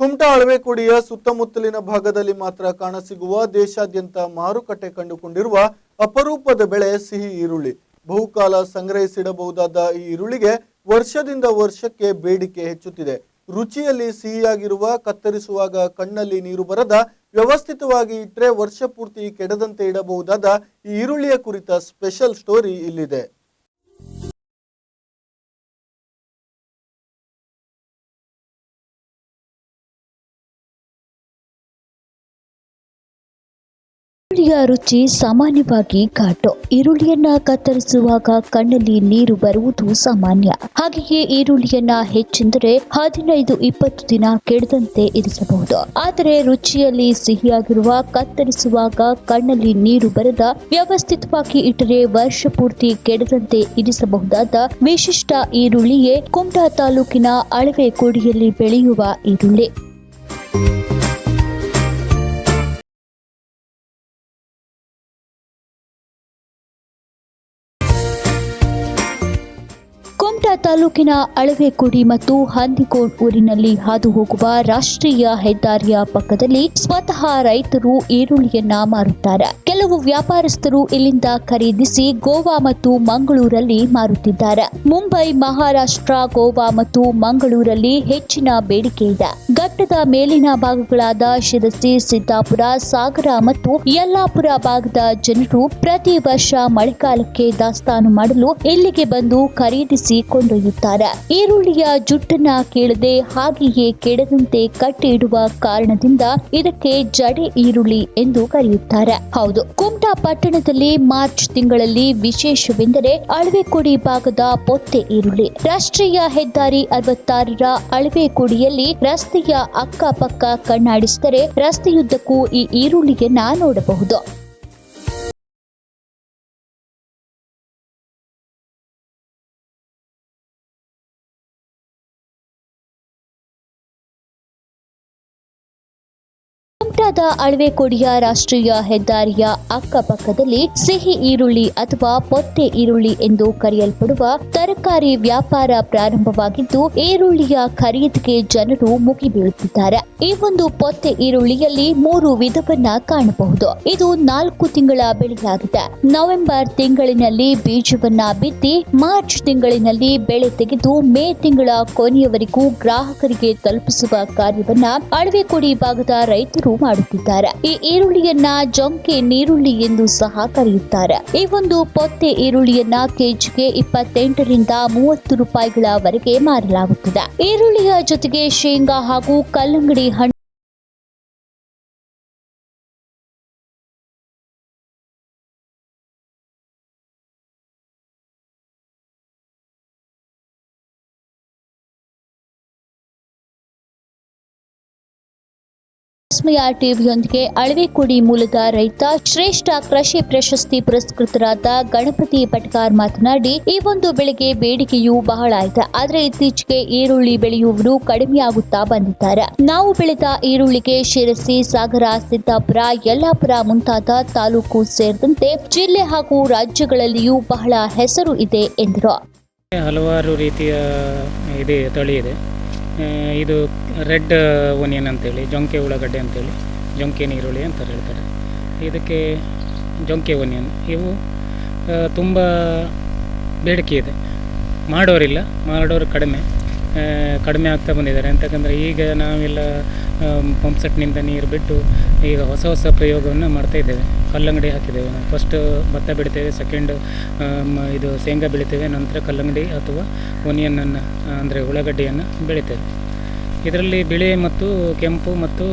ಕುಮಟಾ ಅಳವೆಕೋಡಿಯ ಸುತ್ತಮುತ್ತಲಿನ ಭಾಗದಲ್ಲಿ ಮಾತ್ರ ಕಾಣಸಿಗುವ ದೇಶಾದ್ಯಂತ ಮಾರುಕಟ್ಟೆ ಕಂಡುಕೊಂಡಿರುವ ಅಪರೂಪದ ಬೆಳೆ ಸಿಹಿ ಈರುಳ್ಳಿ. ಬಹುಕಾಲ ಸಂಗ್ರಹಿಸಿಡಬಹುದಾದ ಈ ಈರುಳ್ಳಿಗೆ ವರ್ಷದಿಂದ ವರ್ಷಕ್ಕೆ ಬೇಡಿಕೆ ಹೆಚ್ಚುತ್ತಿದೆ. ರುಚಿಯಲ್ಲಿ ಸಿಹಿಯಾಗಿರುವ, ಕತ್ತರಿಸುವಾಗ ಕಣ್ಣಲ್ಲಿ ನೀರು ಬರದ, ವ್ಯವಸ್ಥಿತವಾಗಿ ಇಟ್ಟರೆ ವರ್ಷ ಪೂರ್ತಿ ಕೆಡದಂತೆ ಇಡಬಹುದಾದ ಈ ಈರುಳ್ಳಿಯ ಕುರಿತ ಸ್ಪೆಷಲ್ ಸ್ಟೋರಿ ಇಲ್ಲಿದೆ. ಈರುಳ್ಳಿಯ ರುಚಿ ಸಾಮಾನ್ಯವಾಗಿ ಘಾಟು. ಈರುಳ್ಳಿಯನ್ನ ಕತ್ತರಿಸುವಾಗ ಕಣ್ಣಲ್ಲಿ ನೀರು ಬರುವುದು ಸಾಮಾನ್ಯ. ಹಾಗೆಯೇ ಈರುಳ್ಳಿಯನ್ನ ಹೆಚ್ಚೆಂದರೆ ಹದಿನೈದು, ಇಪ್ಪತ್ತು ದಿನ ಕೆಡದಂತೆ ಇರಿಸಬಹುದು. ಆದರೆ ರುಚಿಯಲ್ಲಿ ಸಿಹಿಯಾಗಿರುವ ಕತ್ತರಿಸುವಾಗ ಕಣ್ಣಲ್ಲಿ ನೀರು ಬರದ ವ್ಯವಸ್ಥಿತವಾಗಿ ಇಟ್ಟರೆ ವರ್ಷ ಪೂರ್ತಿ ಕೆಡದಂತೆ ಇರಿಸಬಹುದಾದ ವಿಶಿಷ್ಟ ಈರುಳ್ಳಿಯೇ ಕುಮಟಾ ತಾಲೂಕಿನ ಅಳವೆ ಕೋಡಿಯಲ್ಲಿ ಬೆಳೆಯುವ ಈರುಳ್ಳಿ. ತಾಲೂಕಿನ ಅಳವೆಕುಡಿ ಮತ್ತು ಹಂದಿಕೋಡ್ ಊರಿನಲ್ಲಿ ಹಾದು ಹೋಗುವ ರಾಷ್ಟ್ರೀಯ ಹೆದ್ದಾರಿಯ ಪಕ್ಕದಲ್ಲಿ ಸ್ವತಃ ರೈತರು ಈರುಳ್ಳಿಯನ್ನ ಮಾರುತ್ತಾರೆ. ಕೆಲವು ವ್ಯಾಪಾರಸ್ಥರು ಇಲ್ಲಿಂದ ಖರೀದಿಸಿ ಗೋವಾ ಮತ್ತು ಮಂಗಳೂರಲ್ಲಿ ಮಾರುತ್ತಿದ್ದಾರೆ. ಮುಂಬೈ, ಮಹಾರಾಷ್ಟ್ರ, ಗೋವಾ ಮತ್ತು ಮಂಗಳೂರಲ್ಲಿ ಹೆಚ್ಚಿನ ಬೇಡಿಕೆ ಇದೆ. ಘಟ್ಟದ ಮೇಲಿನ ಭಾಗಗಳಾದ ಶಿರಸಿ ಸಿದ್ದಾಪುರ ಸಾಗರ ಮತ್ತು ಯಲ್ಲಾಪುರ ಭಾಗದ ಜನರು ಪ್ರತಿ ವರ್ಷ ಮಳೆಗಾಲಕ್ಕೆ ದಾಸ್ತಾನು ಮಾಡಲು ಇಲ್ಲಿಗೆ ಬಂದು ಖರೀದಿಸಿ ಕೊಂಡೊಯ್ಯುತ್ತಾರೆ. ಈರುಳ್ಳಿಯ ಜುಟ್ಟನ್ನ ಕೇಳದೆ ಹಾಗೆಯೇ ಕೆಡದಂತೆ ಕಟ್ಟಿಡುವ ಕಾರಣದಿಂದ ಇದಕ್ಕೆ ಜಡೆ ಈರುಳ್ಳಿ ಎಂದು ಕರೆಯುತ್ತಾರೆ. ಹೌದು, ಕುಮಟಾ ಪಟ್ಟಣದಲ್ಲಿ ಮಾರ್ಚ್ ತಿಂಗಳಲ್ಲಿ ವಿಶೇಷವೆಂದರೆ ಅಳವೆಕೊಡಿ ಭಾಗದ ಪೊತ್ತೆ ಈರುಳ್ಳಿ. ರಾಷ್ಟ್ರೀಯ ಹೆದ್ದಾರಿ ಅರವತ್ತಾರರ ಅಳವೆಕೊಡಿಯಲ್ಲಿ ರಸ್ತೆಯ ಅಕ್ಕಪಕ್ಕ ಕಣ್ಣಾಡಿಸಿದರೆ ರಸ್ತೆಯುದ್ದಕ್ಕೂ ಈ ಈರುಳ್ಳಿಯನ್ನ ನೋಡಬಹುದು. ಕುಮಟಾದ ಅಳವೆಕೋಡಿಯ ರಾಷ್ಟ್ರೀಯ ಹೆದ್ದಾರಿಯ ಅಕ್ಕಪಕ್ಕದಲ್ಲಿ ಸಿಹಿ ಈರುಳ್ಳಿ ಅಥವಾ ಪೊತ್ತೆ ಈರುಳ್ಳಿ ಎಂದು ಕರೆಯಲ್ಪಡುವ ತರಕಾರಿ ವ್ಯಾಪಾರ ಪ್ರಾರಂಭವಾಗಿದ್ದು, ಈರುಳ್ಳಿಯ ಖರೀದಿಗೆ ಜನರು ಮುಗಿಬೀಳುತ್ತಿದ್ದಾರೆ. ಈ ಒಂದು ಪೊತ್ತೆ ಈರುಳ್ಳಿಯಲ್ಲಿ ಮೂರು ವಿಧವನ್ನ ಕಾಣಬಹುದು. ಇದು ನಾಲ್ಕು ತಿಂಗಳ ಬೆಳೆಯಾಗಿದೆ. ನವೆಂಬರ್ ತಿಂಗಳಿನಲ್ಲಿ ಬೀಜವನ್ನ ಬಿತ್ತಿ, ಮಾರ್ಚ್ ತಿಂಗಳಿನಲ್ಲಿ ಬೆಳೆ ತೆಗೆದು, ಮೇ ತಿಂಗಳ ಕೊನೆಯವರೆಗೂ ಗ್ರಾಹಕರಿಗೆ ತಲುಪಿಸುವ ಕಾರ್ಯವನ್ನ ಅಳವೆಕೊಡಿ ಭಾಗದ ರೈತರು ಮಾಡುತ್ತಿದ್ದಾರೆ ಈ ಈರುಳ್ಳಿಯನ್ನ ಜೊಂಕೆ ನೀರುಳ್ಳಿ ಎಂದು ಸಹ ಕರೆಯುತ್ತಾರೆ. ಈ ಒಂದು ಪೊತ್ತೆ ಈರುಳ್ಳಿಯನ್ನ ಕೆಜಿಗೆ ಇಪ್ಪತ್ತೆಂಟರಿಂದ ಮೂವತ್ತು ರೂಪಾಯಿಗಳವರೆಗೆ ಮಾರಲಾಗುತ್ತಿದೆ. ಈರುಳ್ಳಿಯ ಜೊತೆಗೆ ಶೇಂಗಾ ಹಾಗೂ ಕಲ್ಲಂಗಡಿ ಹಣ್ಣು ವಿಸ್ಮಯ ಟಿವಿಯೊಂದಿಗೆ ಅಳವೆಕೋಡಿ ಮೂಲದ ರೈತ ಶ್ರೇಷ್ಠ ಕೃಷಿ ಪ್ರಶಸ್ತಿ ಪುರಸ್ಕೃತರಾದ ಗಣಪತಿ ಪಟ್ಕಾರ್ ಮಾತನಾಡಿ, ಈ ಒಂದು ಬೆಳೆಗೆ ಬೇಡಿಕೆಯು ಬಹಳ ಇದೆ. ಆದರೆ ಇತ್ತೀಚೆಗೆ ಈರುಳ್ಳಿ ಬೆಳೆಯುವವರು ಕಡಿಮೆಯಾಗುತ್ತಾ ಬಂದಿದ್ದಾರೆ. ನಾವು ಬೆಳೆದ ಈರುಳ್ಳಿಗೆ ಶಿರಸಿ, ಸಾಗರ, ಸಿದ್ದಾಪುರ, ಯಲ್ಲಾಪುರ ಮುಂತಾದ ತಾಲೂಕು ಸೇರಿದಂತೆ ಜಿಲ್ಲೆ ಹಾಗೂ ರಾಜ್ಯಗಳಲ್ಲಿಯೂ ಬಹಳ ಹೆಸರು ಇದೆ ಎಂದರು. ಹಲವಾರು ರೀತಿಯ ಇದೆ, ತಳಿ ಇದೆ. ಇದು ರೆಡ್ ಓನಿಯನ್ ಅಂತೇಳಿ, ಜೊಂಕೆ ಉಳ್ಳಾಗಡ್ಡೆ ಅಂತೇಳಿ, ಜೊಂಕೆ ನೀರುಳ್ಳಿ ಅಂತ ಹೇಳ್ತಾರೆ. ಇದಕ್ಕೆ ಜೊಂಕೆ ಓನಿಯನ್ ಇವು ತುಂಬ ಬೇಡಿಕೆ ಇದೆ. ಮಾಡೋರಿಲ್ಲ, ಮಾಡೋರು ಕಡಿಮೆ ಕಡಿಮೆ ಆಗ್ತಾ ಬಂದಿದ್ದಾರೆ. ಅಂತಕ್ಕಂದರೆ ಈಗ ನಾವೆಲ್ಲ ಪಂಪ್ ಸೆಟ್ನಿಂದ ನೀರು ಬಿಟ್ಟು ಈಗ ಹೊಸ ಹೊಸ ಪ್ರಯೋಗವನ್ನು ಮಾಡ್ತಾ ಇದ್ದೇವೆ. ಕಲ್ಲಂಗಡಿ ಹಾಕಿದ್ದೇವೆ. ಫಸ್ಟ್ ಭತ್ತ ಬೆಳಿತೇವೆ ಸೆಕೆಂಡ್ ಇದು ಶೇಂಗಾ ಬೆಳಿತೇವೆ, ನಂತರ ಕಲ್ಲಂಗಡಿ ಅಥವಾ ಒನಿಯನ್ನನ್ನು ಅಂದರೆ ಉಳ್ಳಾಗಡ್ಡಿಯನ್ನು ಬೆಳಿತೇವೆ. ಇದರಲ್ಲಿ ಬಿಳಿ ಮತ್ತು ಕೆಂಪು ಮತ್ತು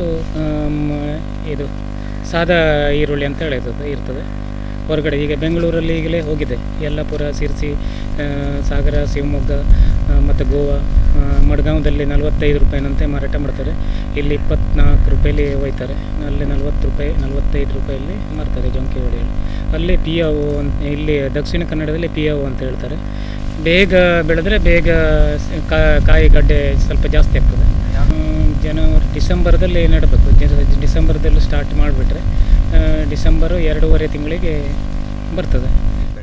ಇದು ಸಾದಾ ಈರುಳ್ಳಿ ಅಂತ ಹೇಳಿದ ಇರ್ತದೆ. ಹೊರಗಡೆ ಈಗ ಬೆಂಗಳೂರಲ್ಲಿ ಈಗಲೇ ಹೋಗಿದೆ. ಯಲ್ಲಾಪುರ, ಸಿರ್ಸಿ ಸಾಗರ, ಶಿವಮೊಗ್ಗ ಮತ್ತು ಗೋವಾ ಮಡ್ಗಾಂವ್ದಲ್ಲಿ ನಲವತ್ತೈದು ರೂಪಾಯಿನಂತೆ ಮಾರಾಟ ಮಾಡ್ತಾರೆ. ಇಲ್ಲಿ ಇಪ್ಪತ್ನಾಲ್ಕು ರೂಪಾಯಲ್ಲಿ ಒಯ್ತಾರೆ. ಅಲ್ಲಿ ನಲ್ವತ್ತು ರೂಪಾಯಿ, ನಲವತ್ತೈದು ರೂಪಾಯಲ್ಲಿ ಮಾರ್ತಾರೆ ಜೊಂಕೆ ಹೊಡೆಯಲ್ಲಿ ಅಲ್ಲಿ ಪಿ ಅವು ಅಂತ, ಇಲ್ಲಿ ದಕ್ಷಿಣ ಕನ್ನಡದಲ್ಲಿ ಪಿ ಅವು ಅಂತ ಹೇಳ್ತಾರೆ. ಬೇಗ ಬೆಳೆದ್ರೆ ಬೇಗ ಕಾಯಿ ಗಡ್ಡೆ ಸ್ವಲ್ಪ ಜಾಸ್ತಿ ಆಗ್ತದೆ. ಜನವರಿ, ಡಿಸೆಂಬರ್ದಲ್ಲಿ ನೆಡಬೇಕು. ಡಿಸೆಂಬರ್ದಲ್ಲಿ ಸ್ಟಾರ್ಟ್ ಮಾಡಿಬಿಟ್ರೆ ಡಿಸೆಂಬರು ಎರಡೂವರೆ ತಿಂಗಳಿಗೆ ಬರ್ತದೆ.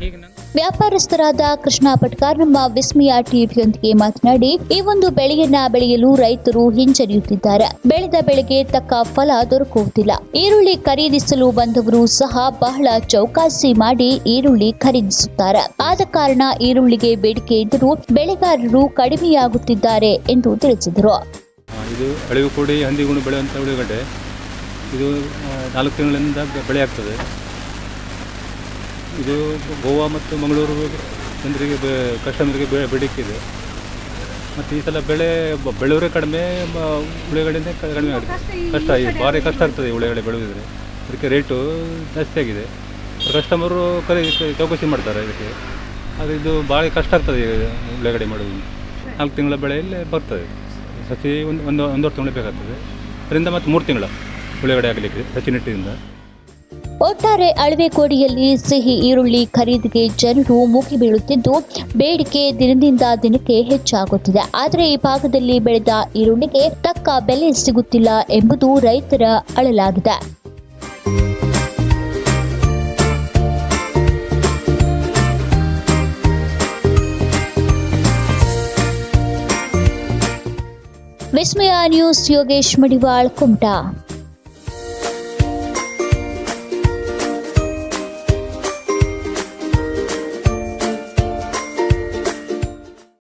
ಈಗ ನಾನು ವ್ಯಾಪಾರಸ್ಥರಾದ ಕೃಷ್ಣ ಪಟ್ಕಾರ್ ನಮ್ಮ ವಿಸ್ಮಯ ಟಿವಿಯೊಂದಿಗೆ ಮಾತನಾಡಿ, ಈ ಒಂದು ಬೆಳೆಯನ್ನ ಬೆಳೆಯಲು ರೈತರು ಹಿಂಜರಿಯುತ್ತಿದ್ದಾರೆ. ಬೆಳೆದ ಬೆಳೆಗೆ ತಕ್ಕ ಫಲ ದೊರಕುವುದಿಲ್ಲ. ಈರುಳ್ಳಿ ಖರೀದಿಸಲು ಬಂದವರು ಸಹ ಬಹಳ ಚೌಕಾಸಿ ಮಾಡಿ ಈರುಳ್ಳಿ ಖರೀದಿಸುತ್ತಾರೆ. ಆದ ಕಾರಣ ಈರುಳ್ಳಿಗೆ ಬೇಡಿಕೆ ಇದ್ದರೂ ಬೆಳೆಗಾರರು ಕಡಿಮೆಯಾಗುತ್ತಿದ್ದಾರೆ ಎಂದು ತಿಳಿಸಿದರು. ಇದು ಅಳಿವು ಕೂಡಿ ಹಂದಿಗುಣ ಬೆಳೆ ಅಂತ ಇದು ನಾಲ್ಕು ತಿಂಗಳಿಂದ ಬೆಳೆ ಆಗ್ತದೆ ಇದು ಗೋವಾ ಮತ್ತು ಮಂಗಳೂರು ಜನರಿಗೆ ಬೆ ಕಸ್ಟಮರಿಗೆ ಬೆ ಬೇಡಿಕೆ ಇದೆ. ಮತ್ತು ಈ ಸಲ ಬೆಳೆ ಬೆಳೆಯೋರೇ ಕಡಿಮೆ ಹುಳೆಗಳಿಂದ ಕಡಿಮೆ ಆಗಿದೆ. ಕಷ್ಟ ಇದೆ ಭಾರಿ ಕಷ್ಟ ಆಗ್ತದೆ ಈ ಉಳ್ಳಾಗಡ್ಡೆ ಬೆಳೆದಿದ್ರೆ ಅದಕ್ಕೆ ರೇಟು ಜಾಸ್ತಿ ಆಗಿದೆ. ಕಸ್ಟಮರು ಕರೆ ಚೌಕಸಿ ಮಾಡ್ತಾರೆ ಇದಕ್ಕೆ. ಆದರೆ ಇದು ಭಾಳ ಕಷ್ಟ ಆಗ್ತದೆ ಈಗ ಉಳ್ಳಾಗಡ್ಡೆ ಮಾಡೋದು ನಾಲ್ಕು ತಿಂಗಳ ಬೆಳೆಯಲ್ಲಿ ಬರ್ತದೆ. ಸಸಿ ಒಂದು ಒಂದು ಒಂದೂವರೆ ತಿಂಗಳು ಬೇಕಾಗ್ತದೆ ಅದರಿಂದ ಮತ್ತು ಮೂರು ತಿಂಗಳ ಉಳ್ಳಾಗಡ್ಡೆ ಆಗಲಿಕ್ಕೆ ಸಸಿ ನೆಟ್ಟಿದಿಂದ ಒಟ್ಟಾರೆ ಅಳವೆಕೋಡಿಯಲ್ಲಿ ಸಿಹಿ, ಈರುಳ್ಳಿ ಖರೀದಿಗೆ ಜನರು ಮುಗಿ ಬೀಳುತ್ತಿದ್ದು, ಬೇಡಿಕೆ ದಿನದಿಂದ ದಿನಕ್ಕೆ ಹೆಚ್ಚಾಗುತ್ತಿದೆ. ಆದರೆ ಈ ಭಾಗದಲ್ಲಿ ಬೆಳೆದ ಈರುಳ್ಳಿಗೆ ತಕ್ಕ ಬೆಲೆ ಸಿಗುತ್ತಿಲ್ಲ ಎಂಬುದು ರೈತರ ಅಳಲಾಗಿದೆ. ವಿಸ್ಮಯ ನ್ಯೂಸ್ ಯೋಗೇಶ್ ಮಡಿವಾಳ್ ಕುಮಟಾ.